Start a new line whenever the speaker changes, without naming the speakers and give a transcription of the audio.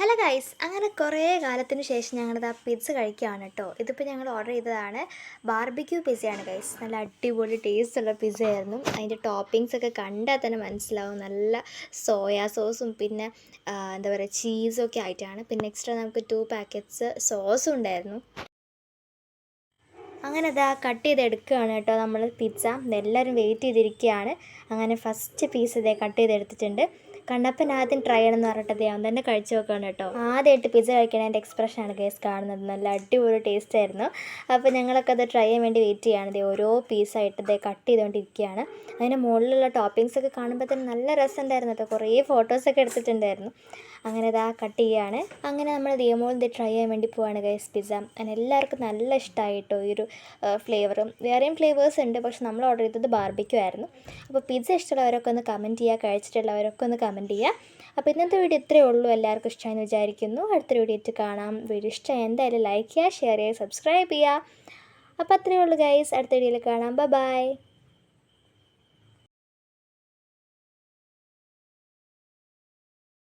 Hello guys അങ്ങനെ കുറേ കാലത്തിന് ശേഷം ഞങ്ങളിത് ആ പിസ്സ കഴിക്കുകയാണ് കേട്ടോ. ഇതിപ്പോൾ ഞങ്ങൾ ഓർഡർ ചെയ്തതാണ്. ബാർബിക്യൂ പിസ്സയാണ് ഗൈസ്. നല്ല അടിപൊളി ടേസ്റ്റുള്ള പിസ്സ ആയിരുന്നു. അതിന്റെ ടോപ്പിങ്സ് ഒക്കെ കണ്ടാൽ തന്നെ മനസ്സിലാവും. നല്ല സോയാ സോസും പിന്നെ എന്താ പറയുക ചീസും ഒക്കെ ആയിട്ടാണ്. പിന്നെ എക്സ്ട്രാ നമുക്ക് ടു പാക്കറ്റ്സ് സോസും ഉണ്ടായിരുന്നു. അങ്ങനെ ഇതാ കട്ട് ചെയ്തെടുക്കുകയാണ് കേട്ടോ നമ്മൾ പിസ്സ എല്ലാവരും വെയിറ്റ് ചെയ്തിരിക്കുകയാണ് അങ്ങനെ ഫസ്റ്റ് പീസ് ഇതേ കട്ട് ചെയ്തെടുത്തിട്ടുണ്ട് കണ്ണപ്പൻ ആദ്യം ട്രൈ ചെയ്യണം ചെയ്യണമെന്ന് പറഞ്ഞിട്ട് അദ്ദേഹം തന്നെ കഴിച്ചു നോക്കുകയാണ് കേട്ടോ. ആദ്യമായിട്ട് പിസ്സ കഴിക്കണതിന്റെ എക്സ്പ്രഷനാണ് കേസ് കാണുന്നത്. നല്ല അടിപൊളി ടേസ്റ്റ് ആയിരുന്നു. അപ്പോൾ ഞങ്ങളൊക്കെ അത് ട്രൈ ചെയ്യാൻ വേണ്ടി വെയിറ്റ് ചെയ്യാണ്. ദേ ഓരോ പീസായിട്ട് ഇതേ കട്ട് ചെയ്തുകൊണ്ടിരിക്കുകയാണ് അതിന് മുകളിലുള്ള ടോപ്പിങ്സ് ഒക്കെ കാണുമ്പോൾ തന്നെ നല്ല രസമുണ്ടായിരുന്നു കേട്ടോ. കുറേ ഫോട്ടോസൊക്കെ എടുത്തിട്ടുണ്ടായിരുന്നു. അങ്ങനെ ഇതാ കട്ട് ചെയ്യുകയാണ് അങ്ങനെ നമ്മൾ ദിയമോൾ ഇത് ട്രൈ ചെയ്യാൻ വേണ്ടി പോവാണ് ഗൈസ് പിസ്സ അങ്ങനെ എല്ലാവർക്കും നല്ല ഇഷ്ടമായി കേട്ടോ. ഈ ഒരു ഫ്ലേവറും വേറെയും ഫ്ലേവേഴ്സ് ഉണ്ട്. പക്ഷെ നമ്മൾ ഓർഡർ ചെയ്തത് ബാർബിക്യൂ ആയിരുന്നു. അപ്പോൾ പിസ്സ ഇഷ്ടമുള്ളവരൊക്കെ ഒന്ന് കമന്റ് ചെയ്യുക. കഴിച്ചിട്ടുള്ളവരൊക്കെ ഒന്ന് കമന്റ് ചെയ്യുക. അപ്പോൾ ഇന്നത്തെ വീഡിയോ ഇത്രയേ ഉള്ളൂ. എല്ലാവർക്കും ഇഷ്ടമായെന്ന് വിചാരിക്കുന്നു. അടുത്തൊരു വീഡിയോ ആയിട്ട് കാണാം. വീഡിയോ ഇഷ്ടമായി എന്തായാലും ലൈക്ക് ചെയ്യുക ഷെയർ ചെയ്യുക സബ്സ്ക്രൈബ് ചെയ്യുക. അപ്പോൾ അത്രയേ ഉള്ളൂ ഗൈസ് അടുത്ത വീഡിയോയിൽ കാണാം. ബൈ